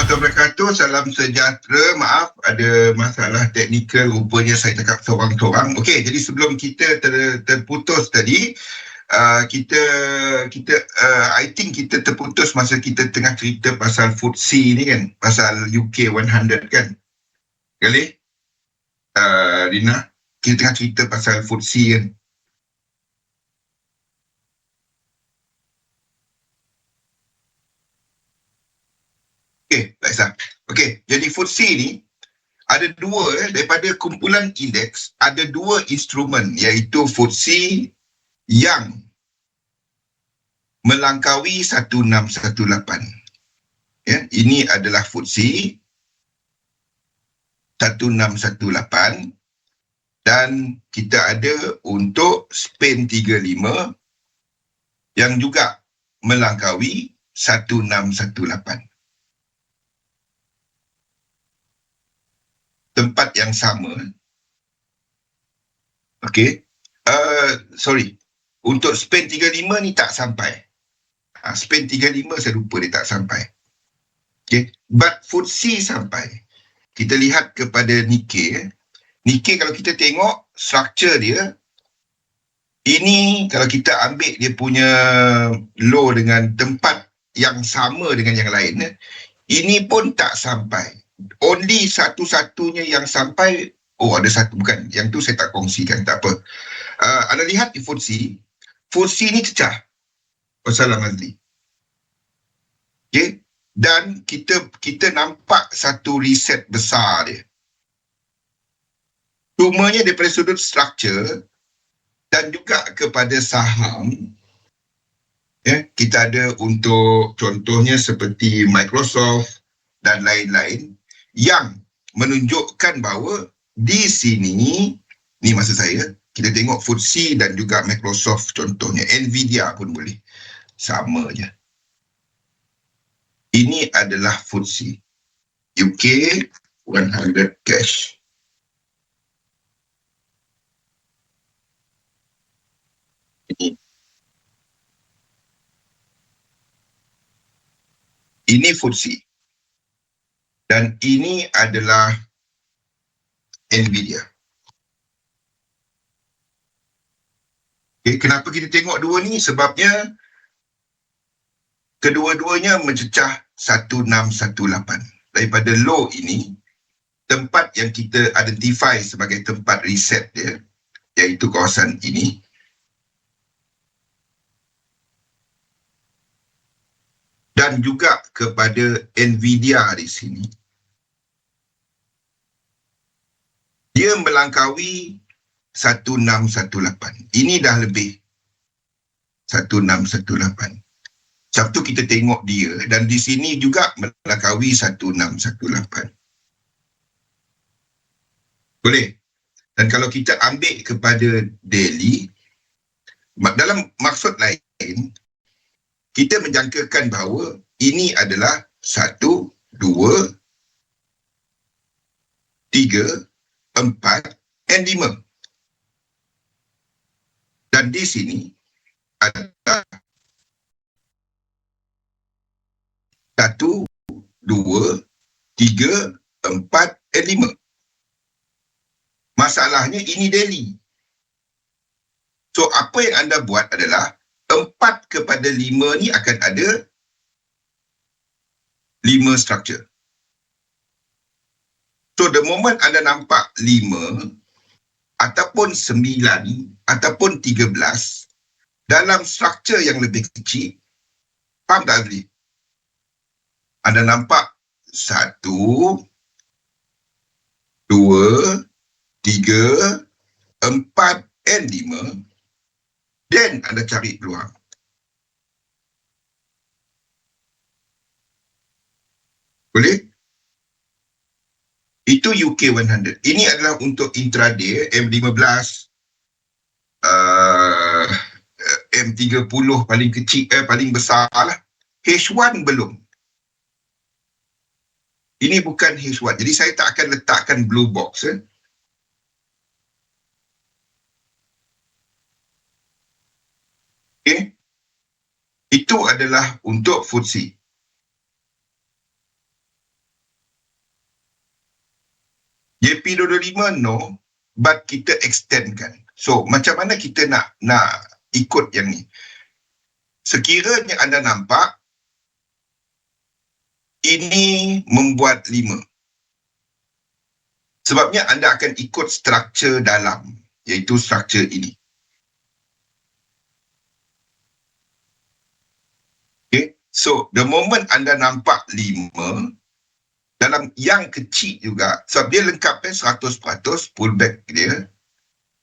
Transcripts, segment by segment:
warahmatullahi wabarakatuh. Salam sejahtera. Maaf ada masalah teknikal rupanya saya cakap seorang-seorang. Okey, jadi sebelum kita ter, terputus tadi, uh, kita kita uh, I think kita terputus masa kita tengah cerita pasal FTSE ni kan, pasal UK 100 kan. Kali? Uh, Rina, kita tengah cerita pasal FTSE kan. Okey, baiklah. Okey, jadi FTSE ni ada dua eh, daripada kumpulan indeks, ada dua instrumen iaitu FTSE yang melangkaui 1618. Ya, ini adalah FTSE 1618 dan kita ada untuk Spain 35 yang juga melangkaui 1618. Tempat yang sama. Okay. Uh, sorry. Untuk spend 35 ni tak sampai. Uh, spend 35 saya lupa dia tak sampai. Okay. But FTSE sampai. Kita lihat kepada Nikkei. Eh. Nikkei kalau kita tengok structure dia. Ini kalau kita ambil dia punya low dengan tempat yang sama dengan yang lain. Eh. Ini pun tak sampai only satu-satunya yang sampai oh ada satu bukan. Yang tu saya tak kongsikan tak apa. Uh, anda lihat di FTSE FTSE ni cecah. Wassalam Azli okay? dan kita kita nampak satu reset besar dia. Cumanya daripada sudut structure dan juga kepada saham ya, kita ada untuk contohnya seperti Microsoft dan lain-lain yang menunjukkan bahawa di sini, ni masa saya, kita tengok FTSE dan juga Microsoft contohnya, Nvidia pun boleh. Sama je. Ini adalah FTSE. UK 100 cash. Ini. FTSE dan ini adalah Nvidia. Okay, kenapa kita tengok dua ni? Sebabnya kedua-duanya mencecah 1618. Daripada low ini, tempat yang kita identify sebagai tempat reset dia, iaitu kawasan ini, dan juga kepada Nvidia di sini. Dia melangkaui 1618. Ini dah lebih 1618. Sabtu kita tengok dia dan di sini juga melangkaui 1618. Boleh? Dan kalau kita ambil kepada daily, dalam maksud lain, kita menjangkakan bahawa ini adalah satu, dua, tiga, empat, dan lima. Dan di sini ada satu, dua, tiga, empat, dan lima. Masalahnya ini daily. So apa yang anda buat adalah empat kepada lima ni akan ada lima structure. So the moment anda nampak lima ataupun sembilan ataupun tiga belas dalam struktur yang lebih kecil, faham tak Azli? Anda nampak satu, dua, tiga, empat dan lima dan anda cari peluang. Boleh? Itu UK 100. Ini adalah untuk intraday M15 uh, M30 paling kecil eh paling besar lah. H1 belum. Ini bukan H1. Jadi saya tak akan letakkan blue box eh. Okay. Itu adalah untuk FTSE. JP225 no, but kita extendkan. So, macam mana kita nak nak ikut yang ni? Sekiranya anda nampak ini membuat lima. Sebabnya anda akan ikut struktur dalam, iaitu struktur ini. So the moment anda nampak lima, dalam yang kecil juga sebab dia lengkap kan 100% pullback dia.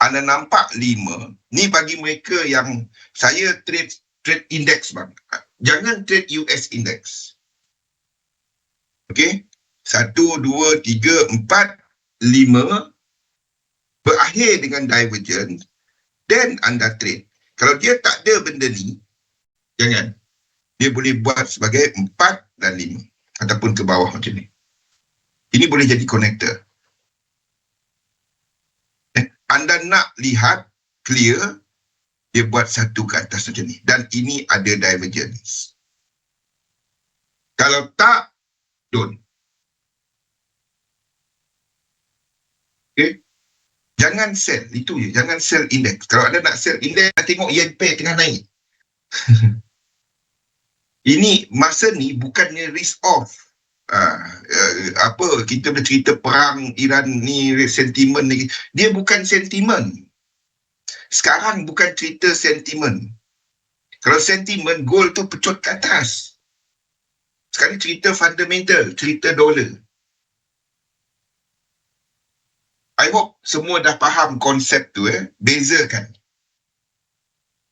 Anda nampak lima. Ni bagi mereka yang saya trade trade index bang. Jangan trade US index. Okey? Satu dua tiga empat lima. Berakhir dengan divergence. Then anda trade. Kalau dia tak ada benda ni jangan. Dia boleh buat sebagai empat dan lima. Ataupun ke bawah macam ni ini boleh jadi connector. Eh, anda nak lihat clear, dia buat satu ke atas macam ni. Dan ini ada divergence. Kalau tak, don't. Okay. Jangan sell, itu je. Jangan sell index. Kalau anda nak sell index, tengok yen pair tengah naik. ini masa ni bukannya risk off uh, apa kita bercerita perang Iran ni sentimen ni. Dia bukan sentimen. Sekarang bukan cerita sentimen. Kalau sentimen gold tu pecut ke atas. Sekarang cerita fundamental cerita dolar I hope semua dah faham konsep tu eh. Bezakan.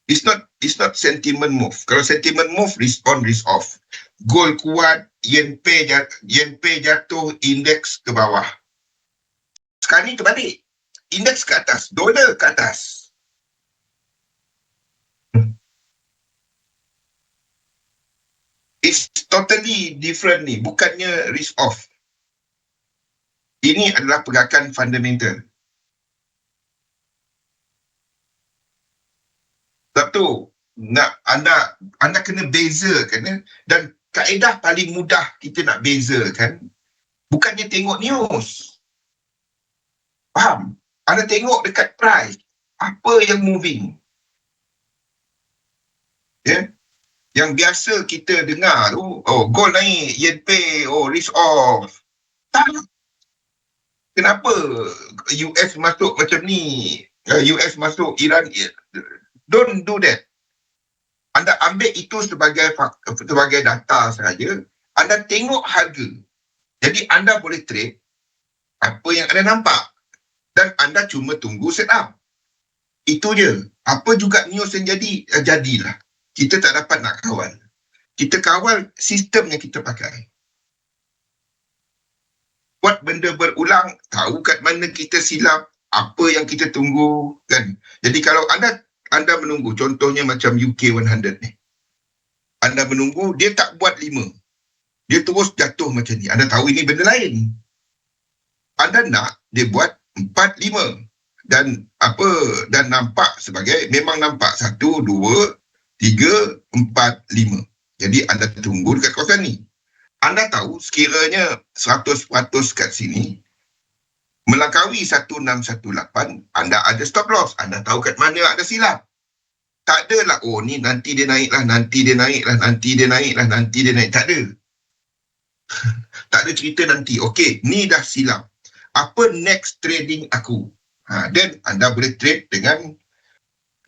It's not it's not sentiment move. Kalau sentiment move, risk on, risk off. Gold kuat, yen pay yen jatuh, indeks ke bawah. Sekarang ni terbalik. Indeks ke atas, dolar ke atas. It's totally different ni. Bukannya risk off. Ini adalah pergerakan fundamental. Sebab tu nak anda anda kena bezakan eh? dan kaedah paling mudah kita nak bezakan bukannya tengok news. Faham? Anda tengok dekat price apa yang moving. Ya? Yeah? Yang biasa kita dengar tu, oh gold naik, yen pay, oh risk off. Tak. Kenapa US masuk macam ni? US masuk Iran Don't do that. Ambil itu sebagai sebagai data saja. Anda tengok harga. Jadi anda boleh trade apa yang anda nampak. Dan anda cuma tunggu set up. Itu je. Apa juga news yang jadi, eh, jadilah. Kita tak dapat nak kawal. Kita kawal sistem yang kita pakai. Buat benda berulang, tahu kat mana kita silap, apa yang kita tunggu. kan? Jadi kalau anda anda menunggu contohnya macam UK 100 ni anda menunggu dia tak buat lima. Dia terus jatuh macam ni. Anda tahu ini benda lain. Anda nak dia buat empat lima. Dan apa dan nampak sebagai memang nampak. Satu dua tiga empat lima. Jadi anda tunggu dekat kawasan ni. Anda tahu sekiranya 100% kat sini melangkaui 1618, anda ada stop loss. Anda tahu kat mana ada silap. Tak adalah, oh ni nanti dia naik lah, nanti dia naik lah, nanti dia naik lah, nanti dia naik. Tak ada. tak ada cerita nanti. Okey, ni dah silap. Apa next trading aku? Ha, then anda boleh trade dengan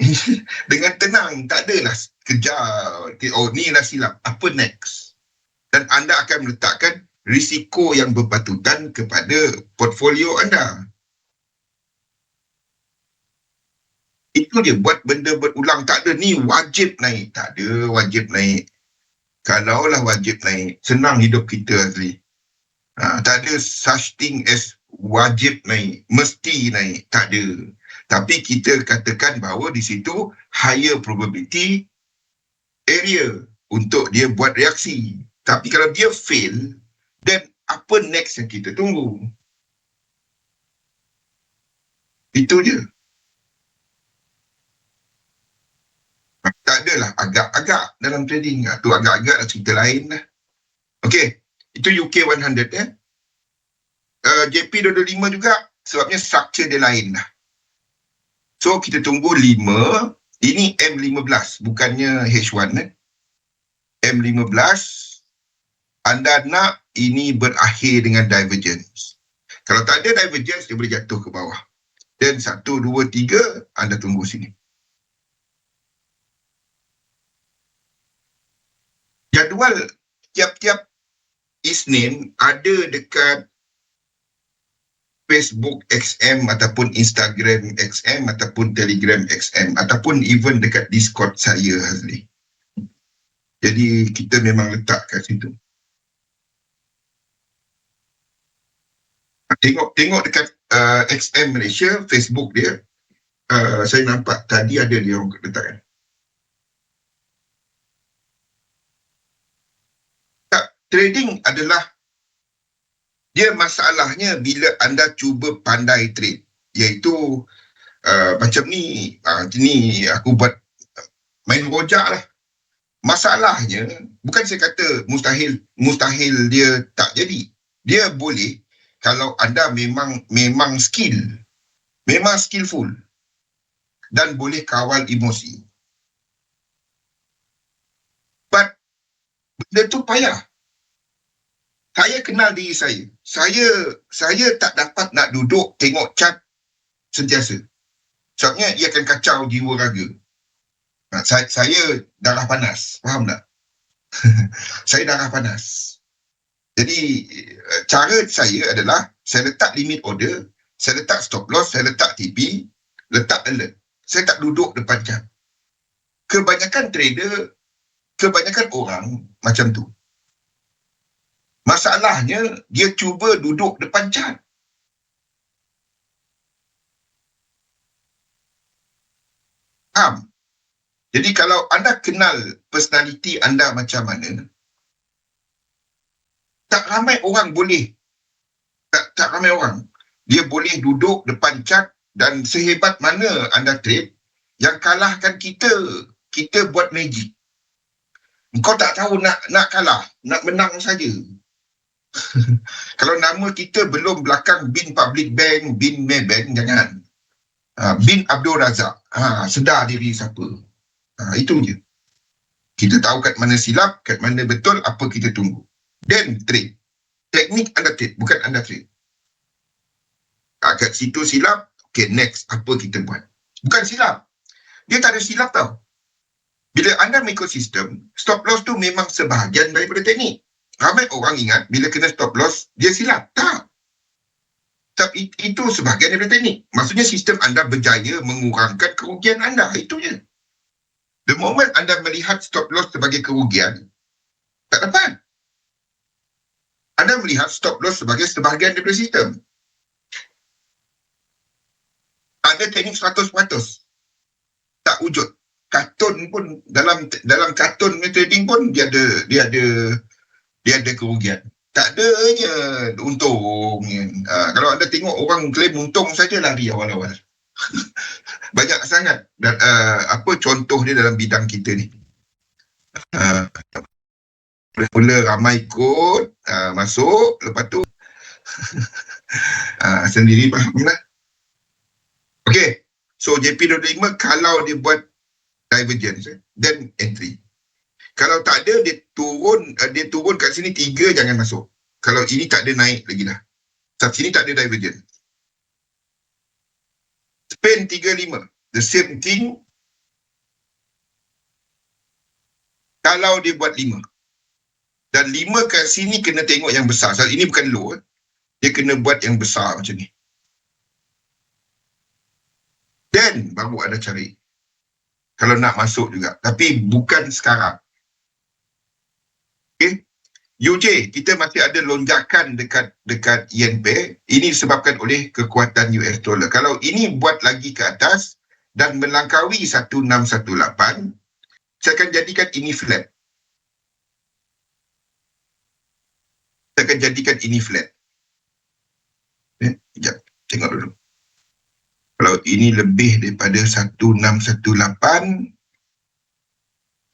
dengan tenang. Tak adalah kejar. Oh, ni dah silap. Apa next? Dan anda akan meletakkan risiko yang berpatutan kepada portfolio anda. Itu dia buat benda berulang. Tak ada ni wajib naik. Tak ada wajib naik. Kalaulah wajib naik, senang hidup kita asli. Ha, tak ada such thing as wajib naik. Mesti naik. Tak ada. Tapi kita katakan bahawa di situ higher probability area untuk dia buat reaksi. Tapi kalau dia fail, Then apa next yang kita tunggu? Itu je. Tak adalah agak-agak dalam trading. Tu agak-agak dah cerita lain lah. Okay. Itu UK 100 eh. uh, JP225 juga sebabnya structure dia lain lah. So kita tunggu 5, ini M15 bukannya H1 eh. M15 anda nak ini berakhir dengan divergence. Kalau tak ada divergence dia boleh jatuh ke bawah. Dan 1, 2, 3 anda tunggu sini. Jadual tiap-tiap Isnin ada dekat Facebook XM ataupun Instagram XM ataupun Telegram XM ataupun even dekat Discord saya Hazli. Jadi kita memang letak kat situ. Tengok tengok dekat uh, XM Malaysia Facebook dia uh, saya nampak tadi ada dia letakkan. Tak, trading adalah dia masalahnya bila anda cuba pandai trade. Iaitu uh, macam ni uh, ni aku buat main rojak lah. Masalahnya bukan saya kata mustahil mustahil dia tak jadi. Dia boleh kalau anda memang memang skill. Memang skillful. Dan boleh kawal emosi. But benda tu payah saya kenal diri saya. Saya saya tak dapat nak duduk tengok cat sentiasa. Sebabnya ia akan kacau jiwa raga. Nah, saya, saya darah panas. Faham tak? saya darah panas. Jadi cara saya adalah saya letak limit order, saya letak stop loss, saya letak TP, letak alert. Saya tak duduk depan cat. Kebanyakan trader, kebanyakan orang macam tu. Masalahnya dia cuba duduk depan cat. Faham? Jadi kalau anda kenal personality anda macam mana, tak ramai orang boleh, tak, tak ramai orang, dia boleh duduk depan cat dan sehebat mana anda trade, yang kalahkan kita, kita buat magic. Kau tak tahu nak nak kalah, nak menang saja. Kalau nama kita belum belakang bin Public Bank, bin Maybank, jangan. Ha, bin Abdul Razak. Ha, sedar diri siapa. Ha, itu je. Kita tahu kat mana silap, kat mana betul, apa kita tunggu. Then trade. Teknik anda trade, bukan anda trade. Ha, kat situ silap, okay next, apa kita buat. Bukan silap. Dia tak ada silap tau. Bila anda mengikut sistem, stop loss tu memang sebahagian daripada teknik ramai orang ingat bila kena stop loss, dia silap. Tak. Tapi itu sebahagian daripada teknik. Maksudnya sistem anda berjaya mengurangkan kerugian anda. Itu je. The moment anda melihat stop loss sebagai kerugian, tak dapat. Anda melihat stop loss sebagai sebahagian daripada sistem. Ada teknik 100%. Tak wujud. Kartun pun dalam dalam kartun trading pun dia ada dia ada dia ada kerugian. Tak adanya untung. Uh, kalau anda tengok orang klaim untung saja lari awal-awal. Banyak sangat dan uh, apa contoh dia dalam bidang kita ni. Uh, mula ramai ikut uh, masuk lepas tu uh, sendiri faham lah. Okay. So JP25 kalau dia buat divergence eh, then entry. Kalau tak ada dia turun uh, dia turun kat sini tiga jangan masuk. Kalau ini tak ada naik lagi lah. Sebab sini tak ada divergent. Tiga lima. The same thing. Kalau dia buat lima. Dan lima kat sini kena tengok yang besar. Sebab ini bukan low. Eh. Dia kena buat yang besar macam ni. Then baru ada cari. Kalau nak masuk juga. Tapi bukan sekarang. UJ, kita masih ada lonjakan dekat dekat yen pair. Ini disebabkan oleh kekuatan US dollar. Kalau ini buat lagi ke atas dan melangkaui 1618, saya akan jadikan ini flat. Saya akan jadikan ini flat. Eh, sekejap. Tengok dulu. Kalau ini lebih daripada 1618,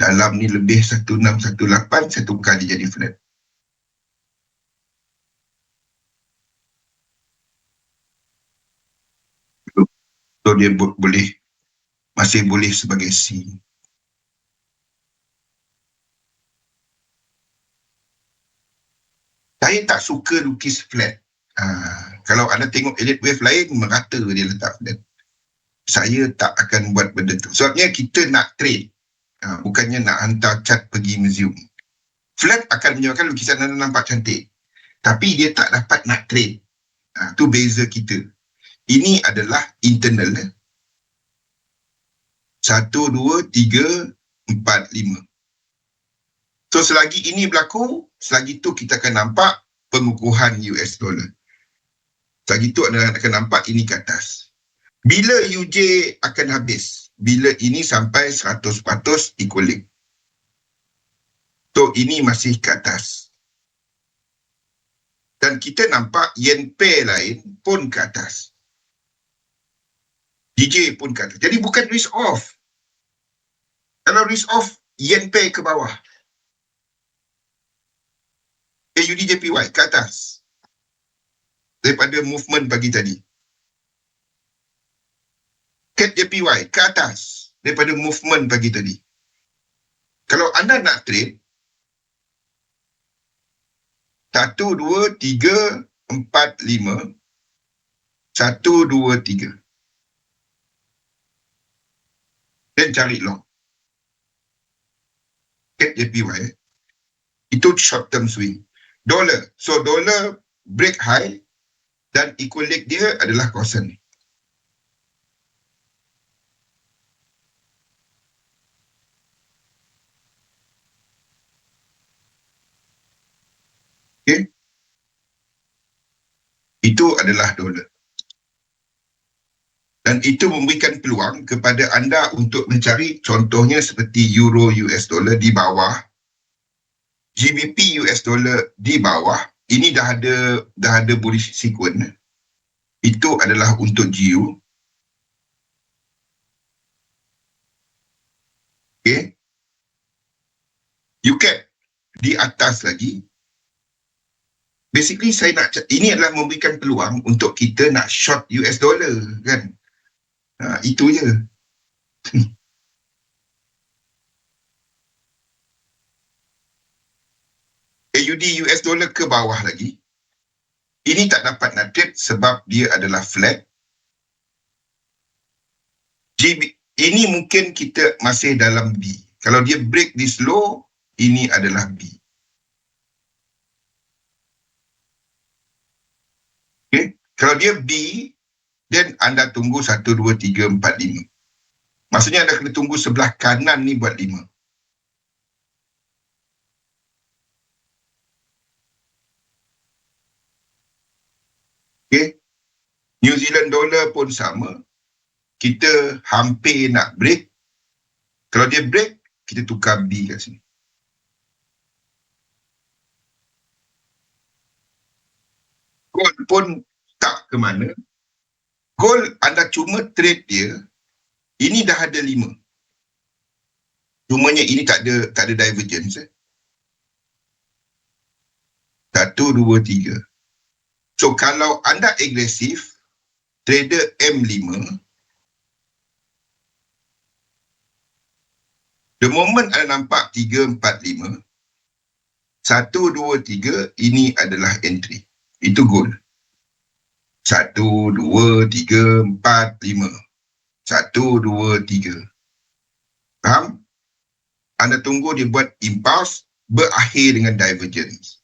dalam ni lebih 1618 saya tukar dia jadi flat So dia boleh masih boleh sebagai C. Saya tak suka lukis flat. Ha, kalau anda tengok elite wave lain, merata dia letak flat. Saya tak akan buat benda tu. Sebabnya kita nak trade. Ha, bukannya nak hantar cat pergi museum. Flat akan menyebabkan lukisan anda nampak cantik. Tapi dia tak dapat nak trade. Ha, tu beza kita. Ini adalah internal. Eh? Satu, dua, tiga, empat, lima. So selagi ini berlaku, selagi itu kita akan nampak pengukuhan US dollar. Selagi itu anda akan nampak ini ke atas. Bila UJ akan habis? Bila ini sampai 100% equaling. So ini masih ke atas. Dan kita nampak yen pair lain pun ke atas. DJ pun ke atas. Jadi bukan risk off. Kalau risk off, yen pair ke bawah. AUD JPY ke atas. Daripada movement pagi tadi. CAT JPY ke atas. Daripada movement pagi tadi. Kalau anda nak trade, satu, dua, tiga, empat, lima, satu, dua, tiga. Dan cari long. JPY eh. itu short term swing dollar so dollar break high dan equilibrium dia adalah kawasan ni Okay. Itu adalah dolar. Dan itu memberikan peluang kepada anda untuk mencari contohnya seperti euro US dollar di bawah, GBP US dollar di bawah, ini dah ada dah ada bullish sequence. Itu adalah untuk GU. Okay. UCAP di atas lagi. Basically saya nak ini adalah memberikan peluang untuk kita nak short US dollar kan. Ha, itu je. AUD US dollar ke bawah lagi. Ini tak dapat nak trade sebab dia adalah flat. GB, ini mungkin kita masih dalam B. Kalau dia break this low, ini adalah B. Okay. Kalau dia B, then anda tunggu 1, 2, 3, 4, 5. Maksudnya anda kena tunggu sebelah kanan ni buat 5. Okay. New Zealand dollar pun sama. Kita hampir nak break. Kalau dia break, kita tukar B kat sini. Gold pun tak ke mana gold anda cuma trade dia ini dah ada lima. Cumanya ini tak ada tak ada divergence eh. satu, dua, tiga. So kalau anda agresif trader M5 the moment anda nampak tiga, empat, lima satu, dua, tiga ini adalah entry. Itu gold satu, dua, tiga, empat, lima. Satu, dua, tiga. Faham? Anda tunggu dia buat impulse berakhir dengan divergence.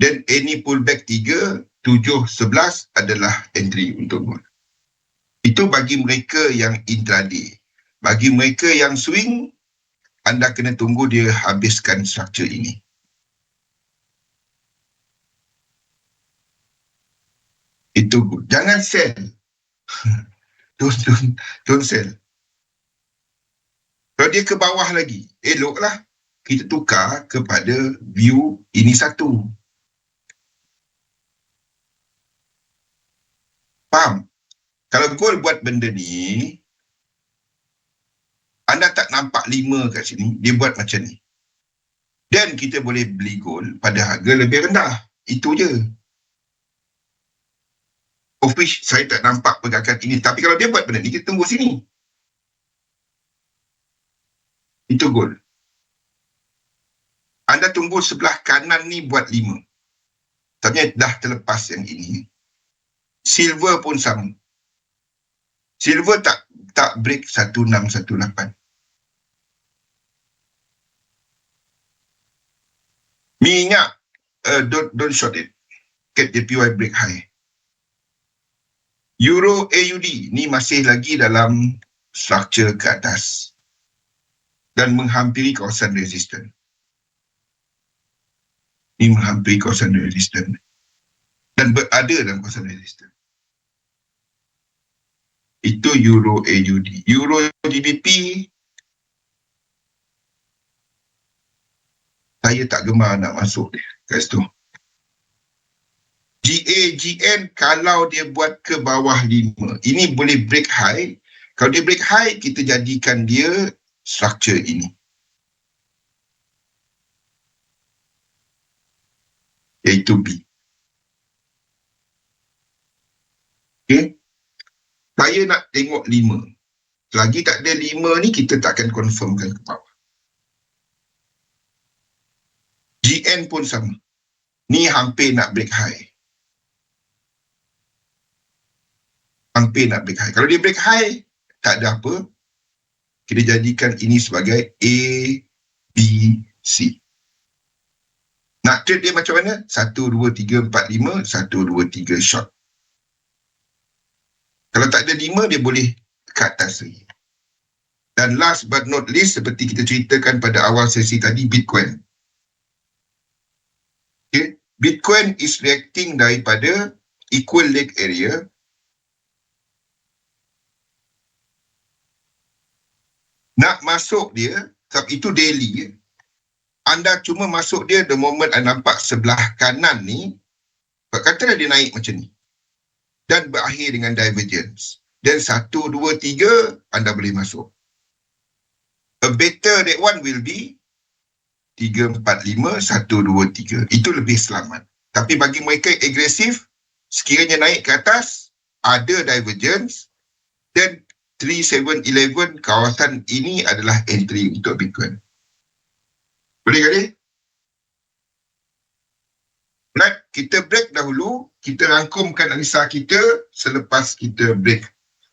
Dan any pullback tiga, tujuh, sebelas adalah entry untuk gold. Itu bagi mereka yang intraday. Bagi mereka yang swing, anda kena tunggu dia habiskan structure ini. Itu. Jangan sell. don't, don't, don't sell. Kalau dia ke bawah lagi, eloklah kita tukar kepada view ini satu. Faham? Kalau gold buat benda ni, anda tak nampak lima kat sini, dia buat macam ni. Dan kita boleh beli gold pada harga lebih rendah. Itu je. Of which saya tak nampak pergerakan ini. Tapi kalau dia buat benda ni, kita tunggu sini. Itu goal. Anda tunggu sebelah kanan ni buat lima. Tapi dah terlepas yang ini. Silver pun sama. Silver tak tak break 1618. Minyak, uh, don't, don't short it. Get JPY break high. Euro AUD ni masih lagi dalam structure ke atas dan menghampiri kawasan resisten. Ni menghampiri kawasan resisten dan berada dalam kawasan resisten. Itu Euro AUD. Euro GBP saya tak gemar nak masuk dia kat situ. GAGN kalau dia buat ke bawah 5 ini boleh break high kalau dia break high kita jadikan dia structure ini. Iaitu B. Okay. saya nak tengok 5 selagi tak ada 5 ni kita tak akan confirmkan ke bawah. GN pun sama. Ni hampir nak break high hampir nak break high. Kalau dia break high, tak ada apa. Kita jadikan ini sebagai A, B, C. Nak trade dia macam mana? 1, 2, 3, 4, 5, 1, 2, 3 short. Kalau tak ada 5, dia boleh ke atas lagi. Dan last but not least, seperti kita ceritakan pada awal sesi tadi, Bitcoin. Okay. Bitcoin is reacting daripada equal leg area nak masuk dia sebab itu daily anda cuma masuk dia the moment anda nampak sebelah kanan ni katalah dia naik macam ni. Dan berakhir dengan divergence. Dan satu, dua, tiga anda boleh masuk. A better that one will be tiga, empat, lima, satu, dua, tiga. Itu lebih selamat. Tapi bagi mereka agresif sekiranya naik ke atas ada divergence dan 3711 kawasan ini adalah entry untuk Bitcoin. Boleh kali? Right, kita break dahulu. Kita rangkumkan analisa kita selepas kita break.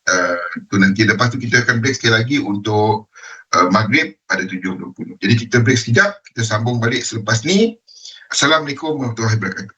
Uh, tu nanti lepas tu kita akan break sekali lagi untuk uh, maghrib pada 7.20. Jadi kita break sekejap. Kita sambung balik selepas ni. Assalamualaikum warahmatullahi wabarakatuh.